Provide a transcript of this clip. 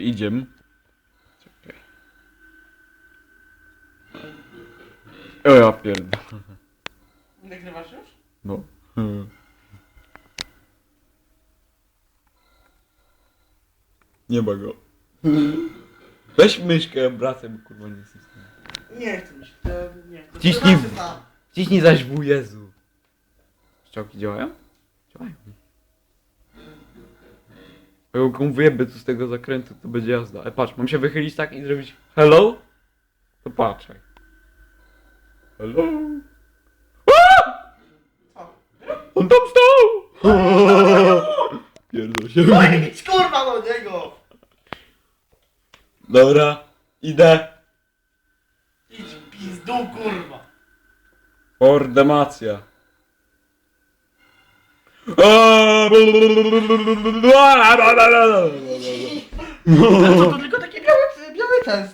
Idziemy. Czekaj. O ja pierdolę. Nagrywasz już? No. Nie ma go. Weź myszkę, bratem, kurwa, nie jestem w stanie. Nie chcę mi się, to nie chcę. Ciśnij w-. Ciśnij zaś w Jezu. Strzałki działają? Działają. Jak on wyjebie tu z tego zakrętu, to będzie jazda. E, patrz, mam się wychylić tak i zrobić hello? To patrzaj. Hello? Co? On tam stał! Pierdol się. No idź kurwa do niego! Dobra, idę. Idź w pizdu kurwa! Ordemacja. A co to tylko takie białe, białe ten stał?